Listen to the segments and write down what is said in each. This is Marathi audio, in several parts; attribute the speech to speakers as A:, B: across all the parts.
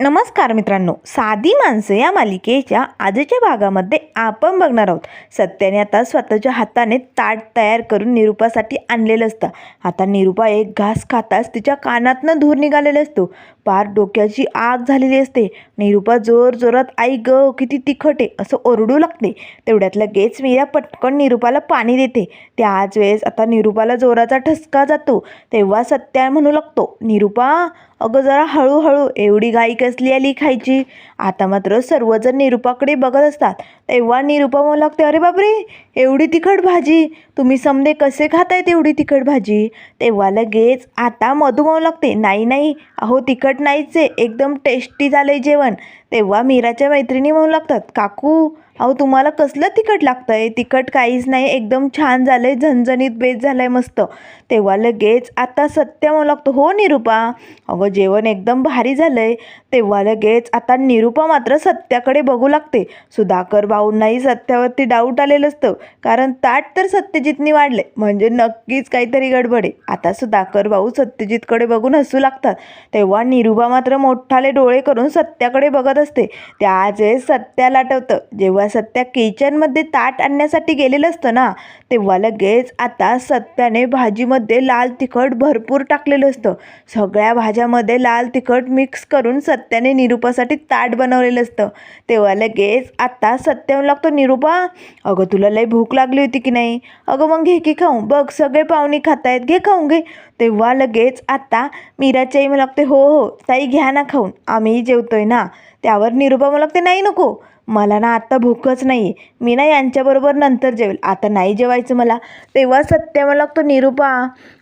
A: नमस्कार मित्रांनो साधी माणसं या मालिकेच्या आजच्या भागामध्ये आपण बघणार आहोत. सत्याने आता स्वतःच्या हाताने ताट तयार करून निरूपासाठी आणलेलं असतं. आता निरूपा एक घास खाताच तिच्या कानातनं धूर निघालेला असतो. पार डोक्याची आग झालेली असते. निरूपा जोर जोरात आई ग किती तिखट आहे असं ओरडू लागते. तेवढ्यात लगेच मीरा पटकन निरूपाला पाणी देते. त्याच वेळेस आता निरूपाला जोराचा ठसका जातो. तेव्हा सत्या म्हणू लागतो निरूपा अगं जरा हळूहळू एवढी घाई कसली आली खायची आता मात्र सर्वजण निरूपाकडे बघत असतात. तेव्हा निरूपा म्हणू लागते अरे बापरे एवढी तिखट भाजी. तुम्ही समजे कसे खातायत एवढी तिखट भाजी? तेव्हा लगेच आता मधू म्हणू लागते नाही नाही अहो तिखट नाहीच आहे. एकदम टेस्टी झालं आहे जेवण. तेव्हा मीराच्या मैत्रिणी म्हणू लागतात काकू अहो तुम्हाला कसलं तिखट लागतं आहे तिखट काहीच नाही एकदम छान झालं आहे झणझणीत बेस झालं आहे मस्त. तेव्हा लगेच आता सत्य म्हणू लागतो हो निरूपा अगं जेवण एकदम भारी झालं आहे तेव्हा लगेच आता निरूपा मात्र सत्याकडे बघू लागते. सुधाकर भाऊंनाही सत्यावरती डाऊट आलेलं असतं. कारण ताट तर सत्यजितनी वाढले म्हणजे नक्कीच काहीतरी गडबड आहे. आता सुधाकर भाऊ सत्यजितकडे बघून हसू लागतात. तेव्हा निरूपा मात्र मोठाले डोळे करून सत्याकडे बघत असते. त्याच वेळेस सत्याला आठवतं. जेव्हा सत्या किचनमध्ये ताट आणण्यासाठी गेलेलं असतं ना तेव्हा लगेच आता सत्याने भाजीमध्ये लाल तिखट भरपूर टाकलेलं असतं. सगळ्या भाज्यामध्ये लाल तिखट मिक्स करून सत्याने निरूपासाठी ताट बनवलेलं असतं. तेव्हा लगेच आता सत्याहून लागतो निरूपा. अगं तुला लई भूक लागली होती की नाही? अगं मग घे की खाऊ बघ सगळे पाहुणे खातायत. घे खाऊन घे. तेव्हा लगेच आता मीराची आई मला लागते हो हो ताई घ्या ना खाऊन. आम्ही जेवतोय ना. त्यावर निरूपा मला लागते नाही नको. मला ना आत्ता भूकच नाही आहे मी ना यांच्याबरोबर नंतर जेवेल. आता नाही जेवायचं मला. तेव्हा सत्य मला लागतो निरूपा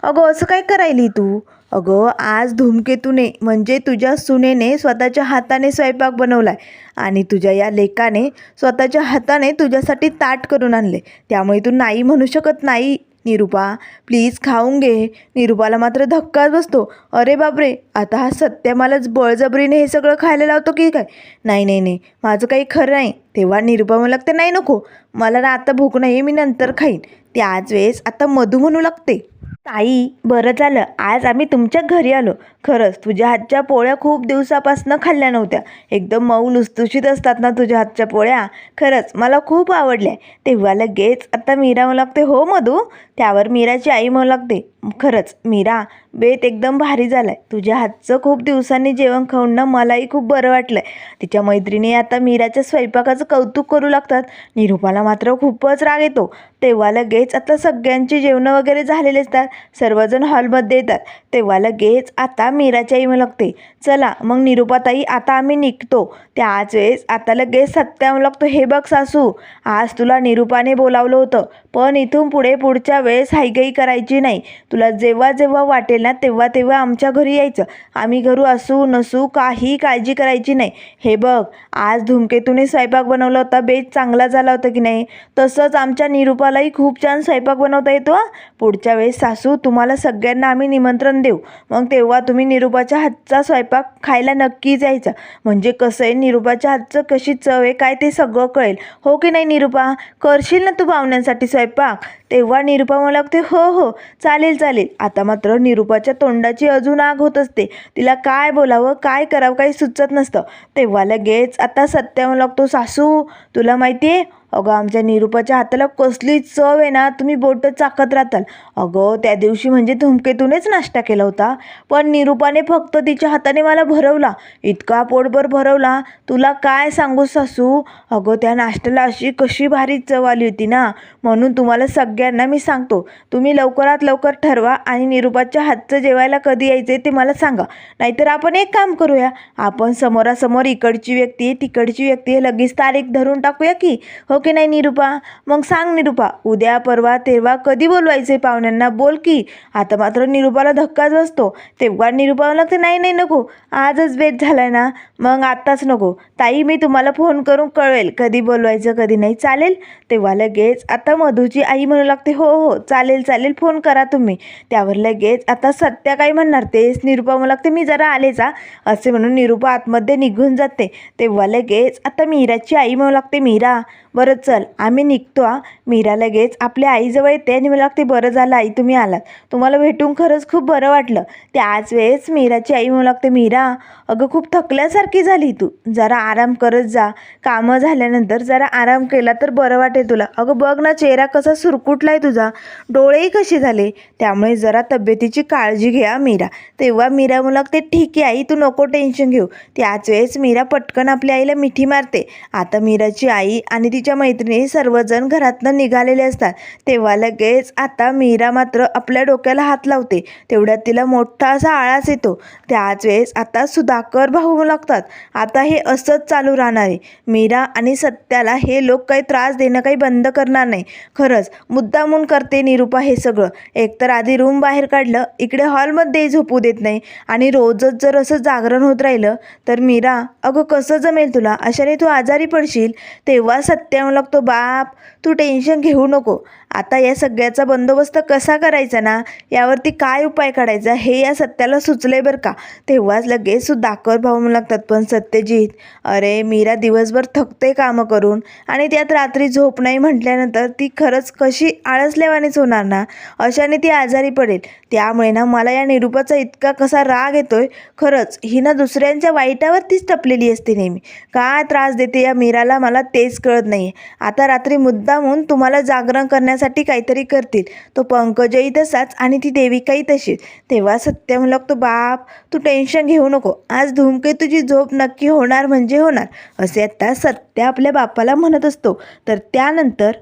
A: अगं असं काय करायली तू? अगं आज धूमकेतूने म्हणजे तुझ्या सुनेने स्वतःच्या हाताने स्वयंपाक बनवला आहे आणि तुझ्या या लेकाने स्वतःच्या हाताने तुझ्यासाठी ताट करून आणले. त्यामुळे तू नाही म्हणू शकत नाही निरूपा. प्लीज खाऊन घे. निरूपाला मात्र धक्काच बसतो. अरे बापरे आता हा सत्य मलाच बळजबरीने हे सगळं खायला लावतो की काय? नाही नाही नाही. माझं काही खरं नाही. तेव्हा निरूपा म्हणू लागते नाही नको. मला ना आता भूक नाही मी नंतर खाईन. त्याच वेळेस आता मधू म्हणू लागते. ताई बरं झालं. आज आम्ही तुमच्या घरी आलो. खरंच तुझ्या हातच्या पोळ्या खूप दिवसापासून खाल्ल्या नव्हत्या. एकदम मऊ लुसलुशीत असतात ना तुझ्या हातच्या पोळ्या. खरंच मला खूप आवडल्या. तेव्हा लगेच आता मीरा म्हणू लागते हो मधू त्यावर मीराची आई म्हणू लागते खरंच मीरा बेत एकदम भारी झालाय. तुझ्या हातचं खूप दिवसांनी जेवण खाऊन ना मलाही खूप बरं वाटलंय. तिच्या मैत्रिणी आता मीराच्या स्वयंपाकाचं कौतुक करू लागतात. निरूपाला मात्र खूपच राग येतो. तेव्हा लगेच आता सगळ्यांची जेवणं वगैरे झालेले असतात. सर्वजण हॉलमध्ये येतात. तेव्हा लगेच आता मीराची आई म्हणू लागते चला मग निरूपाताई आता आम्ही निघतो. त्याच वेळेस आता लगेच सत्या म्हणू लागतो हे बघ सासू आज तुला निरूपाने बोलावलं होतं पण इथून पुढे पुढच्या वेळेस हायगाई करायची नाही. तुला जेव्हा जेव्हा वाटेल ना तेव्हा तेव्हा आमच्या घरी यायचं. आम्ही घरू असू नसू काही काळजी करायची नाही. हे बघ आज धूमकेतूने स्वयंपाक बनवला होता बेत चांगला झाला होता की नाही? तसंच आमच्या निरूपालाही खूप छान स्वयंपाक बनवता येतो पुढच्या वेळेस सासू तुम्हाला सगळ्यांना आम्ही निमंत्रण देऊ. मग तेव्हा तुम्ही निरूपाच्या हातचा स्वयंपाक खायला नक्कीच यायचा. म्हणजे कसं आहे निरूपाच्या हातचं कशी चव आहे काय ते सगळं कळेल. हो की नाही निरूपा? करशील ना तू पाहुण्यांसाठी स्वयंपाक? तेव्हा निरूपा मला लागते हो हो चालेल चालेल. आता मात्र निरूपाच्या तोंडाची अजून आग होत असते. तिला काय बोलावं काय करावं काही सुचत नसतं. तेव्हा लगेच आता सत्या लागतो सासू तुला माहिती आहे अगं आमच्या निरूपाच्या हाताला कसली चव आहे ना तुम्ही बोटं चाकत राहताल. अगं त्या दिवशी म्हणजे धुमकेतूनच नाश्ता केला होता. पण निरूपाने फक्त तिच्या हाताने मला भरवला. इतका पोटभर भरवला. तुला काय सांगू सासू? अगं त्या नाश्त्याला अशी कशी भारी चव आली होती ना. म्हणून तुम्हाला सगळ्यांना मी सांगतो तुम्ही लवकरात लवकर ठरवा आणि निरूपाच्या हातचं जेवायला कधी यायचं ते मला सांगा. नाहीतर आपण एक काम करूया. आपण समोरासमोर इकडची व्यक्ती आहे तिकडची व्यक्ती आहे लगेच तारीख धरून टाकूया की? हो हो की नाही निरूपा? मग सांग निरूपा उद्या परवा तेव्हा कधी बोलवायचे पाहुण्यांना? बोल की. आता मात्र निरूपाला धक्काच बसतो. तेव्हा निरूपा लागते नाही नाही नको. आजच बेत झालाय ना. मग आत्ताच नको. ताई मी तुम्हाला फोन करून कळवेल कधी बोलवायचं कधी नाही. चालेल? तेव्हा लगेच आता मधूची आई म्हणू लागते हो हो चालेल चालेल. फोन करा तुम्ही. त्यावर लगेच आता सत्या काय म्हणणार? तेच निरूपा म्हणू लागते मी जरा आले जा. असे म्हणून निरूपा आतमध्ये निघून जाते. तेव्हा लगेच आता मीराची आई म्हणू लागते मीरा बरं बरं चल आम्ही निघतो आ मीरा लगेच आपल्या आईजवळ येते आणि मला लागते बरं झालं आई तुम्ही आलात. तुम्हाला भेटून खरंच खूप बरं वाटलं. त्याच वेळेस मीराची आई म्हणू लागते मीरा अगं खूप थकल्यासारखी झाली तू. जरा आराम करत जा. कामं झाल्यानंतर जरा आराम केला तर बरं वाटेल तुला. अगं बघ ना चेहरा कसा सुरकुटलाय तुझा. डोळेही कसे झाले? त्यामुळे जरा तब्येतीची काळजी घ्या मीरा. तेव्हा मीरा म्हणू लागते ठीक आहे आई तू नको टेन्शन घेऊ. त्याच वेळेस मीरा पटकन आपल्या आईला मिठी मारते. आता मीराची आई आणि तिच्या मैत्रिणी सर्वजण घरातनं निघालेले असतात. तेव्हा लगेच आता मीरा मात्र आपल्या डोक्याला हात लावते. तेवढ्यात तिला मोठा असा आळास येतो. त्याच वेळेस आता सुधाकर भाऊ लागतात. आता हे असंच चालू राहणार आहे. मीरा आणि सत्याला हे लोक काही त्रास देणं काही बंद करणार नाही. खरंच मुद्दामून करते निरूपा हे सगळं. एकतर आधी रूम बाहेर काढलं इकडे हॉलमध्ये झोपू देत नाही आणि रोजच जर असं जागरण होत राहिलं तर मीरा अगं कसं जमेल तुला? अशाने तू आजारी पडशील? तेव्हा सत्य लागतो बाप. तू टेन्शन घेऊ नको. आता या सगळ्याचा बंदोबस्त कसा करायचा ना? यावरती काय उपाय काढायचा हे या सत्याला सुचलंय बरं का. तेव्हाच लगेच सुधाकर भाऊ म्हणू लागतात पण सत्यजित अरे मीरा दिवसभर थकते कामं करून आणि त्यात रात्री झोप नाही म्हटल्यानंतर ती खरंच कशी आळसल्यावानीच होणार ना? अशाने ती आजारी पडेल. त्यामुळे ना मला या निरूपाचा इतका कसा राग येतोय. खरंच ही ना दुसऱ्यांच्या वाईटावरतीच टपलेली असते नेहमी. काय त्रास देते या मीराला मला तेच कळत नाही आता रात्री मुद्दामून तुम्हाला जागरण करण्यासाठी काहीतरी करतील. तो पंकजही तसाच आणि ती देविकाही तशीच. तेव्हा सत्य म्हणू तो बाप तू टेन्शन घेऊ नको. आज धूमकेतूची झोप नक्की होणार म्हणजे होणार. असे आता सत्य आपल्या बापाला म्हणत असतो. तर त्यानंतर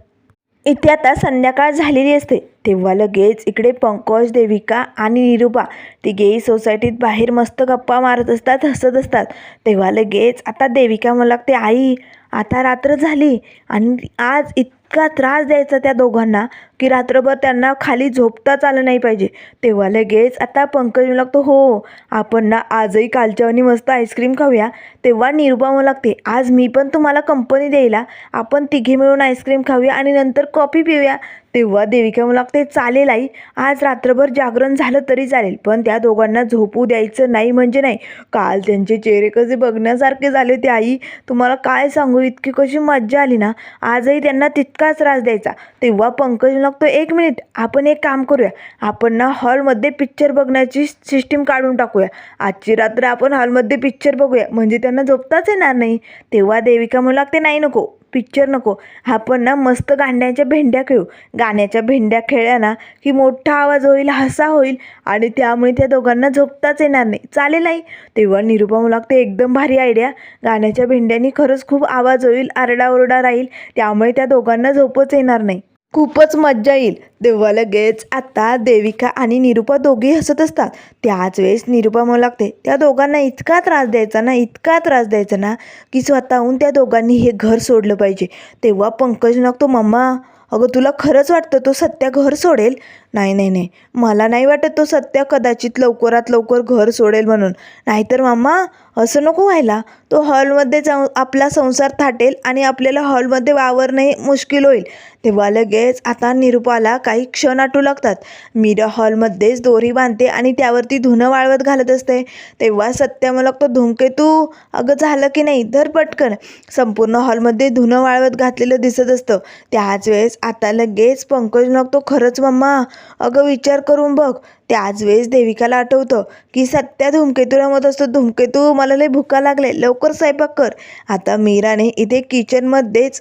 A: इथे आता संध्याकाळ झालेली असते. तेव्हा लगेच इकडे पंकज देविका आणि निरुपा तिघेही सोसायटीत बाहेर मस्त गप्पा मारत असतात हसत असतात. तेव्हा लगेच आता देविका मला लागते आई आता रात्र झाली आणि आज इतका त्रास द्यायचा त्या दोघांना. की रात्रभर त्यांना खाली झोपताच आलं नाही पाहिजे. तेव्हा लगेच आता पंकज म्हणू लागतो हो आपण ना आजही कालच्यावानी मस्त आईस्क्रीम खाऊया. तेव्हा निरुपा म्हणू लागते आज मी पण तुम्हाला कंपनी द्यायला आपण तिघे मिळून आईस्क्रीम खाऊया आणि नंतर कॉफी पिऊया. तेव्हा देविका म्हणू लागते चालेल आई आज रात्रभर जागरण झालं तरी चालेल पण त्या दोघांना झोपू द्यायचं नाही म्हणजे नाही. काल त्यांचे चेहरे कसे बघण्यासारखे झाले ते आई तुम्हाला काय सांगू इतकी कशी मज्जा आली ना. आजही त्यांना तितकाच त्रास द्यायचा. तेव्हा पंकज लागतो. एक मिनिट आपण एक काम करूया. आपण ना हॉलमध्ये पिक्चर बघण्याची सिस्टीम काढून टाकूया. आजची रात्र आपण हॉलमध्ये पिक्चर बघूया. म्हणजे त्यांना झोपताच येणार नाही. तेव्हा देविका म्हणू लागते नाही नको पिक्चर नको. आपण ना मस्त गाण्याच्या भेंड्या खेळू. गाण्याच्या भेंड्या खेळल्या ना की मोठा आवाज होईल हसा होईल आणि त्यामुळे त्या दोघांना झोपताच येणार नाही. चालेल नाही? तेव्हा निरुपा लागते एकदम भारी आयडिया गाण्याच्या भेंड्यानी खरंच खूप आवाज होईल आरडाओरडा राहील. त्यामुळे त्या दोघांना झोपच येणार नाही. खूपच मज्जा येईल. तेव्हा लगेच आता देविका आणि निरुपा दोघेही हसत असतात. त्याच वेळेस निरुपा म्हणू लागते त्या दोघांना इतका त्रास द्यायचा ना इतका त्रास द्यायचा ना की स्वतःहून त्या दोघांनी हे घर सोडलं पाहिजे. तेव्हा पंकज लागतो मम्मा अगं तुला खरंच वाटतं तो सत्या घर सोडेल? नाही नाही नाही. मला नाही वाटत तो सत्या कदाचित लवकरात लवकर घर सोडेल म्हणून. नाहीतर मामा असं नको व्हायला. तो हॉलमध्ये जाऊन आपला संसार थाटेल आणि आपल्याला हॉलमध्ये वावरणे मुश्किल होईल. तेव्हा लगेच आता निरुपाला काही क्षण आटू लागतात. मीरा हॉलमध्येच दोरी बांधते आणि त्यावरती धुणं वाळवत घालत असते. तेव्हा सत्या मला तो धुमकेतू अगं झालं की नाही धर पटकन. संपूर्ण हॉलमध्ये धुणं वाळवत घातलेलं दिसत असतं. त्याच वेळेस आता लगेच पंकज लागतो खरंच मम्मा अगं विचार करून बघ. त्याच वेळेस देविकाला आठवतं की सत्या धुमकेतूला मत असतो. धुमकेतू मला लय भुका लागले. लवकर स्वयंपाक कर. आता मीराने इथे किचनमध्येच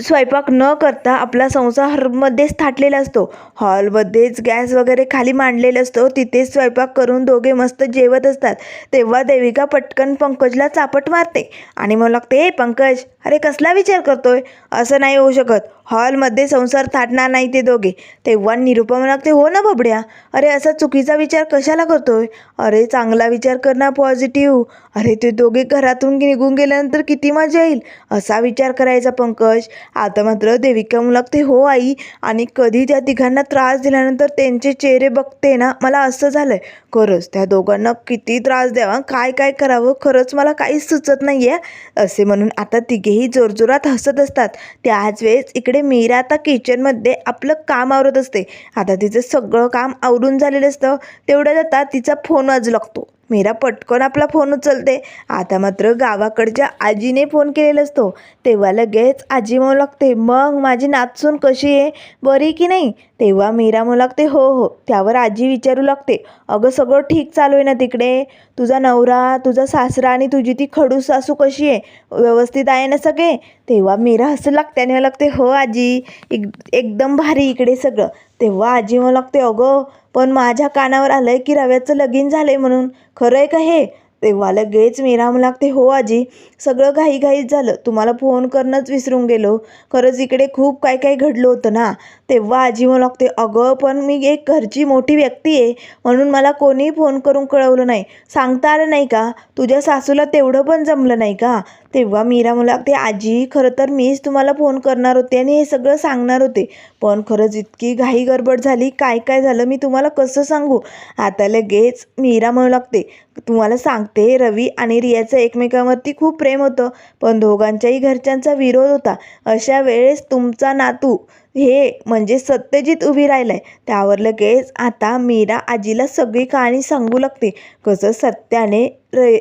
A: स्वयंपाक न करता आपला संसारमध्येच थाटलेला असतो. हॉलमध्येच गॅस वगैरे खाली मांडलेला असतो. तिथेच स्वयंपाक करून दोघे मस्त जेवत असतात. तेव्हा देविका पटकन पंकजला चापट मारते आणि मग लागते ए पंकज अरे कसला विचार करतोय? असं नाही होऊ शकत. हॉलमध्ये संसार थाटणार नाही ते दोघे. तेव्हा निरुपा लागते हो ना बबड्या. अरे असा चुकीचा विचार कशाला करतोय? अरे चांगला विचार कर ना पॉझिटिव्ह. अरे ते दोघे घरातून निघून गेल्यानंतर किती मजा येईल. असा विचार करायचा पंकज. आता मात्र देविका मुलाक ते हो आई. आणि कधी त्या तिघांना त्रास दिल्यानंतर त्यांचे चेहरे बघते ना मला असं झालंय. खरंच त्या दोघांना किती त्रास द्यावा? काय काय करावं? खरंच मला काहीच सुचत नाही आहे असे म्हणून आता तिघेही जोरजोरात हसत असतात. त्याच वेळेस इकडे मीरा आता किचनमध्ये आपलं काम आवरत असते. आता तिचं सगळं काम आवरून झालेलं असतं. तेवढ्यात आता तिचा फोन वाजू लागतो. मीरा पटकन आपला फोन उचलते. आता मात्र गावाकडच्या आजीने फोन केलेला असतो. तेव्हा लगेच आजी म्हणू लागते मग माझी नाचसून कशी आहे? बरी की नाही? तेव्हा मीरा म्हणू लागते हो हो. त्यावर आजी विचारू लागते अगं सगळं ठीक चालू आहे ना तिकडे? तुझा नवरा तुझा सासरा आणि तुझी ती खडू सासू कशी आहे? व्यवस्थित आहे ना सगळे? तेव्हा मीरा हसू लागते आणि लागते हो आजी एक एकदम भारी इकडे सगळं. तेव्हा आजी म्हणू लागते अगं पण माझ्या कानावर आलंय की रव्याचं लगीन झालंय म्हणून. खरं आहे का हे? तेव्हा लगेच मीराम लागते हो आजी सगळं घाईघाईत झालं. तुम्हाला फोन करणंच विसरून गेलो. खरंच इकडे खूप काय काय घडलं होतं ना? तेव्हा आजी म्हणू लागते अगं पण मी एक घरची मोठी व्यक्ती आहे म्हणून मला कोणीही फोन करून कळवलं नाही. सांगता आलं नाही का? तुझ्या सासूला तेवढं पण जमलं नाही का? तेव्हा मीरा म्हणू लागते आजी खरं तर मीच तुम्हाला फोन करणार होते आणि हे सगळं सांगणार होते. पण खरंच इतकी घाई गडबड झाली काय काय झालं मी तुम्हाला कसं सांगू? आता लगेच मीरा म्हणू लागते तुम्हाला सांगते रवी आणि रियाचं एकमेकांवरती खूप प्रेम होतं पण दोघांच्याही घरच्यांचा विरोध होता. अशा वेळेस तुमचा नातू हे म्हणजे सत्यजित उभी राहिलाय. त्यावर लगेच आता मीरा आजीला सगळी कहाणी सांगू लागते. कसं सत्याने रे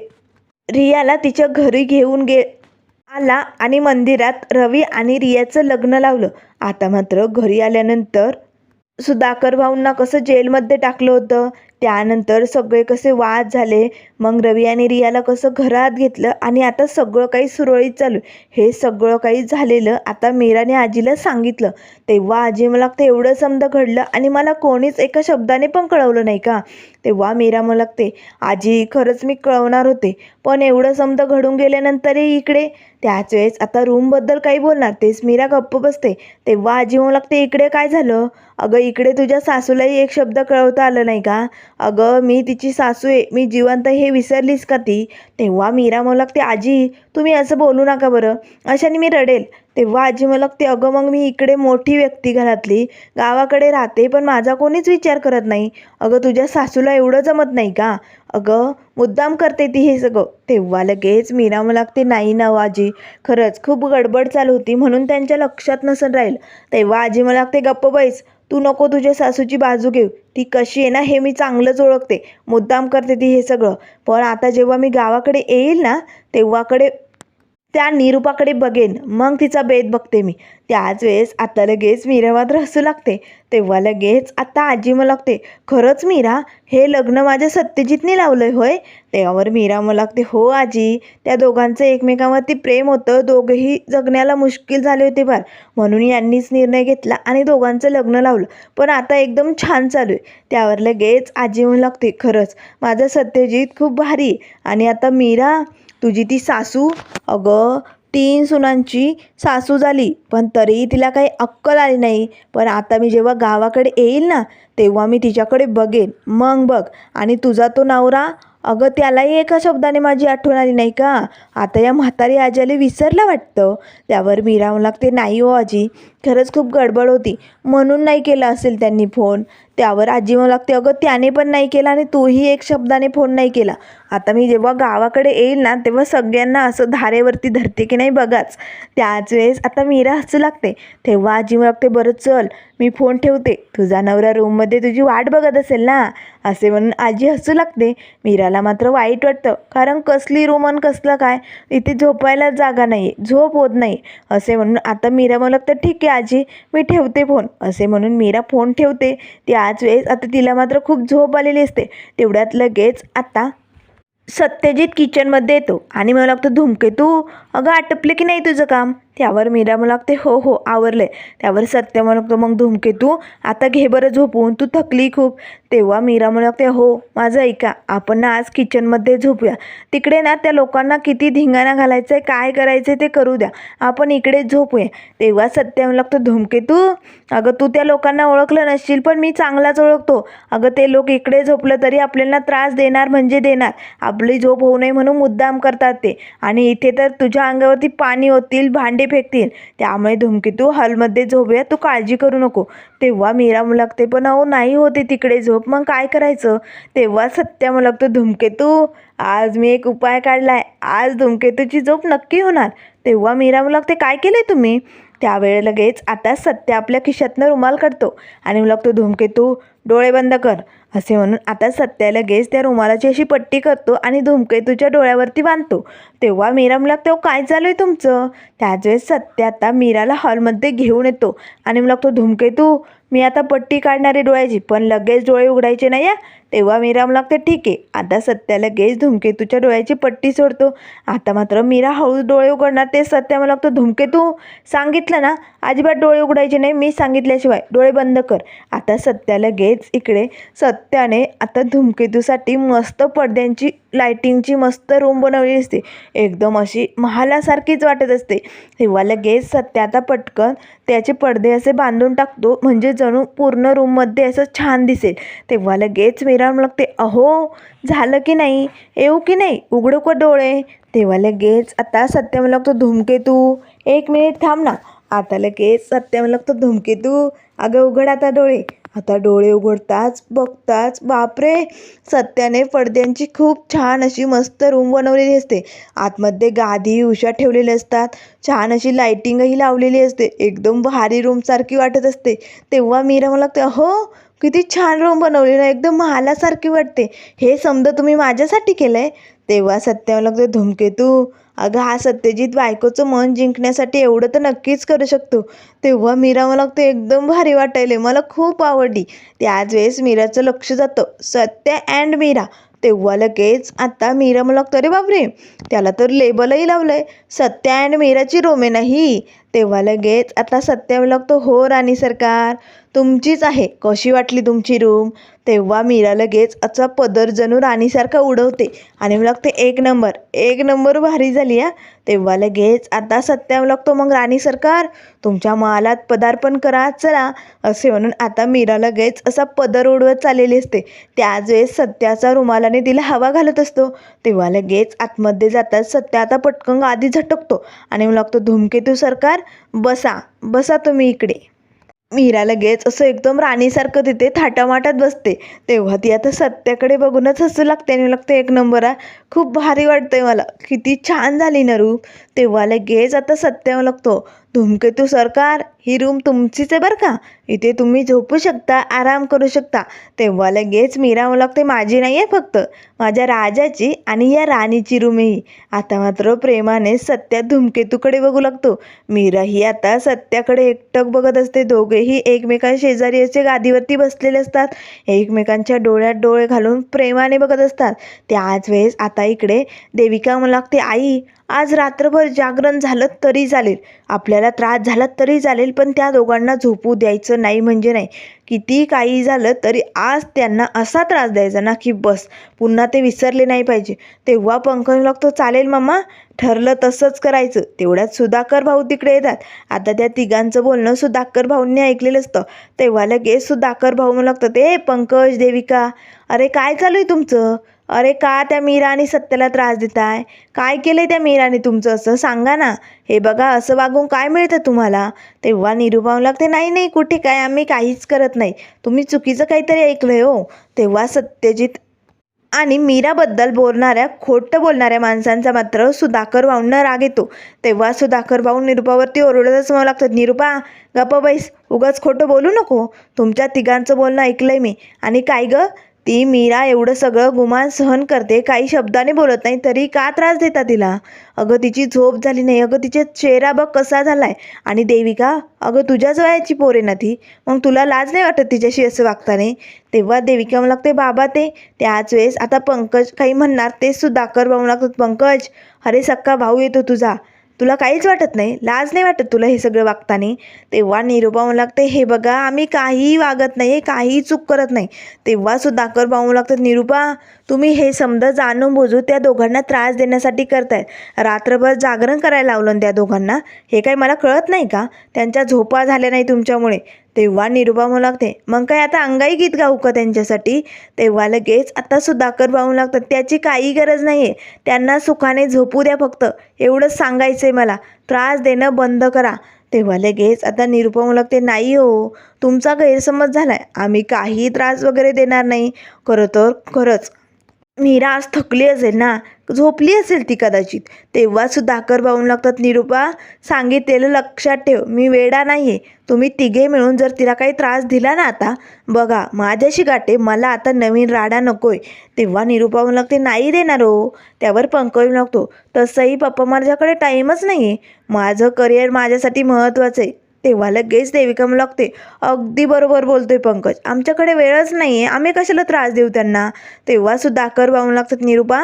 A: रियाला तिच्या घरी घेऊन गे आला आणि मंदिरात रवी आणि रियाचं लग्न लावलं. आता मात्र घरी आल्यानंतर सुधाकर भाऊंना कसं जेलमध्ये टाकलं होतं? त्यानंतर सगळे कसे वाद झाले मग रवी आणि रियाला कसं घरात घेतलं आणि आता सगळं काही सुरळीत चालू आहे. हे सगळं काही झालेलं आता मीराने आजीला सांगितलं. तेव्हा आजी मला लागते एवढं समजा घडलं आणि मला कोणीच एका शब्दाने पण कळवलं नाही का? तेव्हा मीरा मला लागते आजी खरंच मी कळवणार होते पण एवढं समजा घडून गेल्यानंतरही इकडे त्याच वेळेस आता रूमबद्दल काही बोलणार तेच मीरा गप्प बसते. तेव्हा आजी म्हणू लागते इकडे काय झालं? अगं इकडे तुझ्या सासूलाही एक शब्द कळवता आलं नाही का? अगं मी तिची सासू आहे मी जिवंत हे विसरलीस का ती? तेव्हा मीरा म्हणू ते आजी तुम्ही असं बोलू नका बरं. अशाने मी रडेल. तेव्हा आजी मला ते अगं मग मी इकडे मोठी व्यक्ती घरातली गावाकडे राहते पण माझा कोणीच विचार करत नाही. अगं तुझ्या सासूला एवढं जमत नाही का? अगं मुद्दाम करते ती हे सगळं. तेव्हा लगेच मीरा मला लागते नाही ना हो आजी खरंच खूप गडबड चालू होती म्हणून त्यांच्या लक्षात नसन राहील. तेव्हा आजी मला लागते गप्प बैस तू नको तुझ्या सासूची बाजू घेऊ. ती कशी आहे ना हे मी चांगलंच ओळखते. मुद्दाम करते ती हे सगळं. पण आता जेव्हा मी गावाकडे येईल ना तेव्हाकडे त्या निरूपाकडे बघेन. मग तिचा बेत बघते मी. त्याच वेळेस आता लगेच मीरा मात्र हसू लागते. तेव्हा लगेच आता आजी मला लागते खरंच मीरा हे लग्न माझ्या सत्यजितने लावलंय होय? तेव्हावर मीरा मला लागते हो आजी त्या दोघांचं एकमेकांवरती प्रेम होतं. दोघंही जगण्याला मुश्किल झाले होते फार. म्हणून यांनीच निर्णय घेतला आणि दोघांचं लग्न लावलं. पण आता एकदम छान चालू आहे. त्यावर लगेच आजी म्हणू लागते खरंच माझं सत्यजित खूप भारी आणि आता मीरा तुझी ती सासू? अगं तीन सुनांची सासू झाली पण तरीही तिला काही अक्कल आली नाही. पण आता मी जेव्हा गावाकडे येईल ना तेव्हा मी तिच्याकडे बघेन. मग बघ. आणि तुझा तो नवरा? अगं त्यालाही एका शब्दाने माझी आठवण आली नाही का? आता या म्हातारी आजीला विसरलं वाटतं. त्यावर मीरा म्हणू लागते नाही हो आजी. खरंच खूप गडबड होती. म्हणून नाही केला असेल त्यांनी फोन. त्यावर आजी म्हणू लागते अगं त्याने पण नाही केला आणि तूही एक शब्दाने फोन नाही केला. आता मी जेव्हा गावाकडे येईल ना तेव्हा सगळ्यांना असं धारेवरती धरते की नाही बघाच. त्याच वेळेस आता मीरा हसू लागते. तेव्हा आजी म्हणू लागते बरं चल मी फोन ठेवते. तुझा नवरा रूममध्ये तुझी वाट बघत असेल ना? असे म्हणून आजी हसू लागते. मीराला मात्र वाईट वाटतं कारण कसली रूम आणि कसलं काय? इथे झोपायला जागा नाही झोप होत नाही. असे म्हणून आता मीरा म्हणू लागतं ठीक आहे आजी मी ठेवते फोन. असे म्हणून मीरा फोन ठेवते. त्याच वेळेस आता तिला मात्र खूप झोप आलेली असते. तेवढ्यात लगेच आता सत्यजित किचनमध्ये येतो आणि मला लागतं धुमकेतू अगं आटपले की नाही तुझं काम? त्यावर मीरा मला लागते हो हो आवरले त्यावर सत्य म्हणतो मग धूमकेतू आता घे बरं झोपून तू थकली खूप. तेव्हा मीरा मला लागते हो माझं ऐका आपण ना आज किचनमध्ये झोपूया. तिकडे ना त्या लोकांना किती धिंगाणा घालायचं आहे काय करायचं आहे ते करू द्या. आपण इकडे झोपूया. तेव्हा सत्य मला धूमकेतू धुमकेतू अगं तू त्या लोकांना ओळखलं नसशील पण मी चांगलाच ओळखतो. अगं ते लोक इकडे झोपलं तरी आपल्याला त्रास देणार म्हणजे देणार. आपली झोप होऊ नये म्हणून मुद्दाम करतात ते. आणि इथे तर तुझ्या अंगावरती पाणी होतील भांडे फेकतील. त्यामुळे धुमकेतू हॉलमध्ये झोपूया तू काळजी करू नको. तेव्हा मीरा म्हणू पण अहो नाही होते तिकडे झोप मग काय करायचं? तेव्हा सत्या मुलगतो धुमकेतू आज मी एक उपाय काढलाय. आज धुमकेतूची झोप नक्की होणार. तेव्हा मीरा म्हणू काय केलंय तुम्ही? त्यावेळे लगेच आता सत्य आपल्या खिशातनं रुमाल काढतो आणि म्हणू लागतो धुमकेतू डोळे बंद कर असे म्हणून आता सत्या लगेच त्या रुमालाची अशी पट्टी करतो आणि धुमकेतूच्या डोळ्यावरती बांधतो. तेव्हा मीरा तो तेव्हा काय चालू आहे तुमचं? त्याच वेळेस सत्या आता मीराला हॉलमध्ये घेऊन येतो आणि मग तो धुमकेतू मी आता पट्टी काढणारे डोळ्याची पण लगेच डोळे उघडायचे नाही या तेव्हा मीराम लागते ठीक आहे. आता सत्या लगेच धूमकेतूच्या डोळ्याची पट्टी सोडतो. आता मात्र मीरा हळू डोळे उघडणार ते सत्या मला लागतो धूमकेतू सांगितलं ना? अजिबात डोळे उघडायचे नाही मी सांगितल्याशिवाय. डोळे बंद कर. आता सत्या लगेच इकडे सत्याने आता धूमकेतूसाठी मस्त पडद्यांची लायटिंगची मस्त रूम बनवली असते. एकदम अशी महालासारखीच वाटत असते. तेव्हा लगेच सत्या आता पटकन त्याचे पडदे असे बांधून टाकतो म्हणजे जणू पूर्ण रूममध्ये असं छान दिसेल. तेव्हा लगेच मीरा लागते अहो झालं की नाही? येऊ की नाही? उघडू का डोळे? तेव्हा लगेच आता सत्य लागतो धूमकेतू एक मिनिट थांब ना. आता लगेच सत्य लागतो धूमकेतू अगं उघड आता डोळे. आता डोळे उघडताच बघताच बापरे! सत्याने पडद्यांची खूप छान अशी मस्त रूम बनवलेली असते. आतमध्ये गादी उशा ठेवलेले असतात. छान अशी लायटिंगही लावलेली असते. एकदम भारी रूमसारखी वाटत असते. तेव्हा मीरा मला लागते हो किती छान रूम बनवली ना एकदम महालासारखी वाटते. हे समजा तुम्ही माझ्यासाठी केलं आहे तेव्हा सत्या मला लागते अगं हा सत्यजित बायकोचं मन जिंकण्यासाठी एवढं तर नक्कीच करू शकतो. तेव्हा मीरा मला ते एकदम भारी वाटायले. मला खूप आवडली. त्याच वेळेस मीराचं लक्ष जातं. सत्य अँड मीरा. तेव्हा लगेच आता मीरा मला लागतं अरे बापरे! त्याला तर लेबलही लावलं आहे सत्य अँड मीराची रोमे नाही. तेव्हा लगेच आता सत्य मला लागतो हो राणी सरकार तुमचीच आहे. कशी वाटली तुमची रूम? तेव्हा मीरा लगेच असा पदर जणू राणीसारखा उडवते. आणि मला लागते एक नंबर एक नंबर भारी झाली हा. तेव्हा लगेच आता सत्या लागतो मग राणी सरकार. तुमच्या मालात पदार्पण करा चला. असे म्हणून आता मीरा लगेच असा पदर उडवत चाललेली असते. त्याच वेळेस सत्याचा रुमालाने तिला हवा घालत असतो. तेव्हा लगेच आतमध्ये जाताच सत्या आता पटकन आधी झटकतो. आणि मला लागतो धूमकेतू सरकार बसा बसा तुम्ही इकडे. मीरा लगेच असं एकदम राणीसारखं तिथे थाटामाटात बसते. तेव्हा ती आता सत्याकडे बघूनच हसू लागते आणि लागतं एक नंबर आहे खूप भारी वाटतंय मला. किती छान झाली ना रूम तेव्हा लगेच आता सत्यावं लागतो. धूमकेतू सरकार ही रूम तुमचीच आहे बरं का. इथे तुम्ही झोपू शकता आराम करू शकता. तेव्हा लगेच मीरा मला लागते माझी नाही आहे फक्त. माझ्या राजाची आणि या राणीची रूमही आता मात्र प्रेमाने सत्या धूमकेतूकडे बघू लागतो. मीरा ही आता सत्याकडे एकटक बघत असते. दोघेही एकमेकांशेजारी असे गादीवरती बसलेले असतात. एकमेकांच्या डोळ्यात डोळे घालून प्रेमाने बघत असतात. त्याच वेळेस आता इकडे देविका मला लागते आई आज रात्रभर जागरण झालं तरी चालेल. आपल्याला त्रास झाला तरी चालेल पण त्या दोघांना झोपू द्यायचं नाही म्हणजे नाही. किती काही झालं तरी आज त्यांना असा त्रास द्यायचा ना की बस पुन्हा ते विसरले नाही पाहिजे. तेव्हा पंकज लागतो चालेल मम्मा ठरलं तसंच करायचं. तेवढ्यात सुधाकर भाऊ तिकडे येतात. आता त्या तिघांचं बोलणं सुधाकर भाऊंनी ऐकलेलं असतं. तेव्हा लगेच सुधाकर भाऊ मला लागतं ते पंकज देविका अरे काय चालू आहे तुमचं? अरे का त्या मीरा आणि सत्याला त्रास देताय? काय केलं आहे त्या मीराने तुमचं असं? सांगा ना. हे बघा असं वागून काय मिळतं तुम्हाला? तेव्हा निरुपाव लागते नाही नाही कुठे काय? आम्ही काहीच करत नाही. तुम्ही चुकीचं काहीतरी ऐकलं हो. तेव्हा सत्यजित आणि मीराबद्दल बोलणाऱ्या खोटं बोलणाऱ्या माणसांचा मात्र सुधाकर भाऊंना राग येतो. तेव्हा सुधाकर भाऊ निरुपावरती ओरडतच मला लागतात निरुपा गप्पा बैस. उगाच खोटं बोलू नको. तुमच्या तिघांचं बोलणं ऐकलंय मी. आणि काय गं? ती मीरा एवढं सगळं गुमान सहन करते काही शब्दाने बोलत नाही तरी का त्रास देता तिला? अगं तिची झोप झाली नाही अगं तिचे चेहरा बघ कसा झालाय. आणि देविका अगं तुझ्याच वयाची पोरे ना ती? मग तुला लाज नाही वाटत तिच्याशी असं वागताने? तेव्हा देविका म्हणू लागते बाबा ते त्याच वेळेस आता पंकज काही म्हणणार तेसुद्धा कर भाऊ लागतात पंकज अरे सक्का भाऊ येतो तुझा. तुला काहीच वाटत नाही लाज नाही वाटत तुला हे सगळं वागताना? तेव्हा निरुपा म्हणू लागते हे बघा आम्ही काहीही वागत नाही काहीही चूक करत नाही. तेव्हा सुधाकर पाहू लागतात निरूपा तुम्ही हे समजा जाणून बुजू त्या दोघांना त्रास देण्यासाठी करतायत रात्रभर जागरण करायला लावलं त्या दोघांना. हे काही मला कळत नाही का? त्यांच्या झोपा झाल्या नाही तुमच्यामुळे. तेव्हा निरुपा म्हणू लागते मग काय आता अंगाई गीत गाऊ का त्यांच्यासाठी? तेव्हा लगेच आता सुधाकर पाहू लागतात त्याची काही गरज नाही आहे त्यांना सुखाने झोपू द्या फक्त एवढंच सांगायचं आहे मला त्रास देणं बंद करा. तेव्हा लगेच आता निरुपा लागते नाही हो तुमचा गैरसमज झाला आहे आम्ही काही त्रास वगैरे देणार नाही. खरं तर खरंच मीरा आज थकली असेल ना झोपली असेल ती कदाचित. तेव्हा आकर भाऊन लागतात निरूपा सांगितलेलं लक्षात ठेव मी वेडा नाही आहे तुम्ही तिघे मिळून जर तिला काही त्रास दिला ना आता बघा माझ्याशी गाठे मला आता नवीन राडा नकोय. तेव्हा निरूपा म्हणू लागते नाही देणार हो. त्यावर पंकज येऊ लागतो तसंही पप्पा माझ्याकडे टाईमच नाही आहे माझं करिअर माझ्यासाठी महत्त्वाचं आहे. तेव्हा लगेच देविका म्हणू लागते अगदी बरोबर बोलतोय पंकज. आमच्याकडे वेळच नाही आहे आम्ही कशाला त्रास देऊ त्यांना? तेव्हा आकर भाऊ लागतात निरूपा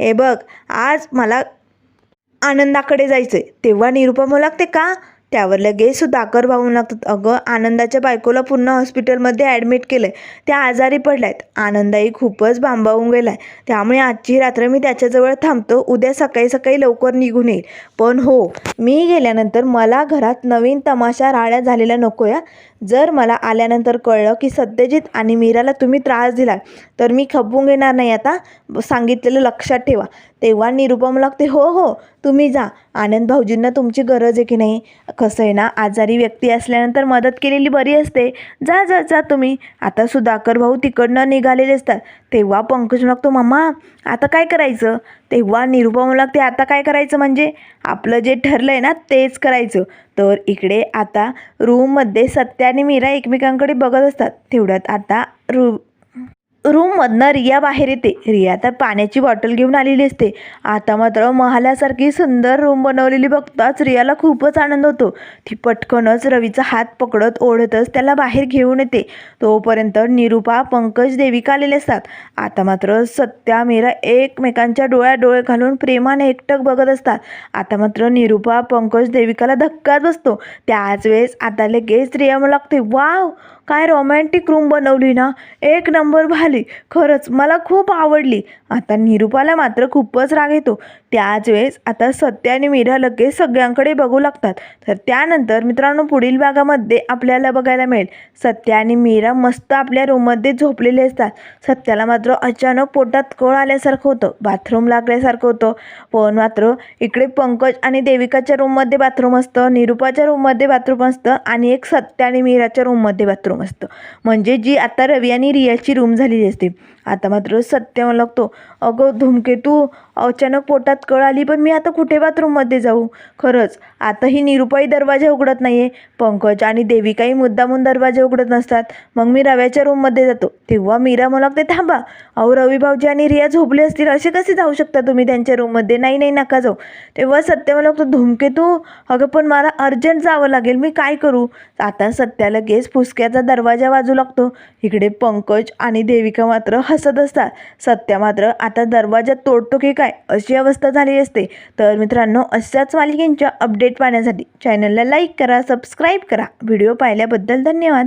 A: हे बघ आज मला आनंदाकडे जायचं आहे तेव्हा निरूपा म्हणू लागते का? त्यावर लगेच सुधाकर भाऊ लागतात. अगं आनंदाच्या बायकोला पूर्ण हॉस्पिटलमध्ये ॲडमिट केलं आहे त्या आजारी पडल्या आहेत आनंदाही खूपच भांबावून गेला आहे त्यामुळे आजची रात्र मी त्याच्याजवळ थांबतो. उद्या सकाळी सकाळी लवकर निघून येईल. पण हो मी गेल्यानंतर मला घरात नवीन तमाशा राळ्या झालेल्या नको या जर मला आल्यानंतर कळलं की सत्यजित आणि मीराला तुम्ही त्रास दिला तर मी खपवून घेणार नाही आता. सांगितलेलं लक्षात ठेवा. तेव्हा निरुपम लागते हो हो तुम्ही जा. आनंद भाऊजींना तुमची गरज आहे की नाही? कसं आहे ना आजारी व्यक्ती असल्यानंतर मदत केलेली बरी असते. जा जा जा तुम्ही. आता सुधाकर भाऊ तिकडनं निघालेले असतात. तेव्हा पंकज लागतो मम्मा आता काय करायचं? तेव्हा निरुपम लागते आता काय करायचं म्हणजे? आपलं जे ठरलं आहे ना तेच करायचं. तर इकडे आता रूममध्ये सत्या आणि मीरा एकमेकांकडे बघत असतात. तेवढ्यात आता रू रूममधनं रिया बाहेर येते. रिया तर पाण्याची बॉटल घेऊन आलेली असते. आता मात्र महालासारखी सुंदर रूम बनवलेली बघताच रियाला खूपच आनंद होतो. ती पटकनच रवीचा हात पकडत ओढतच त्याला बाहेर घेऊन येते. तोपर्यंत निरुपा पंकज देविका आलेले असतात. आता मात्र सत्या मीरा एकमेकांच्या डोळ्या डोळे घालून प्रेमाने एकटक बघत असतात. आता मात्र निरुपा पंकज देविकाला धक्काच बसतो. त्याच वेळेस आता लगेच रिया मला लागते वाव काय रोमॅन्टिक रूम बनवली ना? एक नंबर भाली. खरंच मला खूप आवडली. आता निरुपाला मात्र खूपच राग येतो. त्याच वेळेस आता सत्य आणि मीरा लगेच सगळ्यांकडे बघू लागतात. तर त्यानंतर मित्रांनो पुढील भागामध्ये आपल्याला बघायला मिळेल. सत्य आणि मीरा मस्त आपल्या रूममध्ये झोपलेले असतात. सत्याला मात्र अचानक पोटात कळ आल्यासारखं होतं. बाथरूम लागल्यासारखं होतं. पण मात्र इकडे पंकज आणि देविकाच्या रूममध्ये बाथरूम असतं. निरुपाच्या रूममध्ये बाथरूम असतं. आणि एक सत्य आणि मीराच्या रूममध्ये बाथरूम असतं. म्हणजे जी आता रवी आणि रियाची रूम झालेली असते. आता मात्र सत्य मला लागतो. अगं धूमकेतू अचानक पोटात कळ आली पण मी आता कुठे बाथरूममध्ये जाऊ? खरंच आता ही निरुपाई दरवाजा उघडत नाही आहे पंकज आणि देविकाही मुद्दामून दरवाजे उघडत नसतात. मग मी रव्याच्या रूममध्ये जातो. तेव्हा मीरा मला ते थांबा अहो रवी भाऊजी आणि रिया झोपले असतील असे कसे जाऊ शकता तुम्ही त्यांच्या रूममध्ये नाही नाही नका जाऊ. तेव्हा सत्य मला लागतो धूमकेतू अगं पण मला अर्जंट जावं लागेल मी काय करू? आता सत्या लगेच फुसक्याचा दरवाजा वाजू लागतो. इकडे पंकज आणि देविका मात्र हसत असतात. सत्या मात्र आता दरवाजा तोडतो की काय? अशी अवस्था झाली असते. तर मित्रांनो अशाच मालिकेंच्या अपडेट पाहण्यासाठी चॅनलला लाईक करा सबस्क्राईब करा. व्हिडिओ पाहिल्याबद्दल धन्यवाद.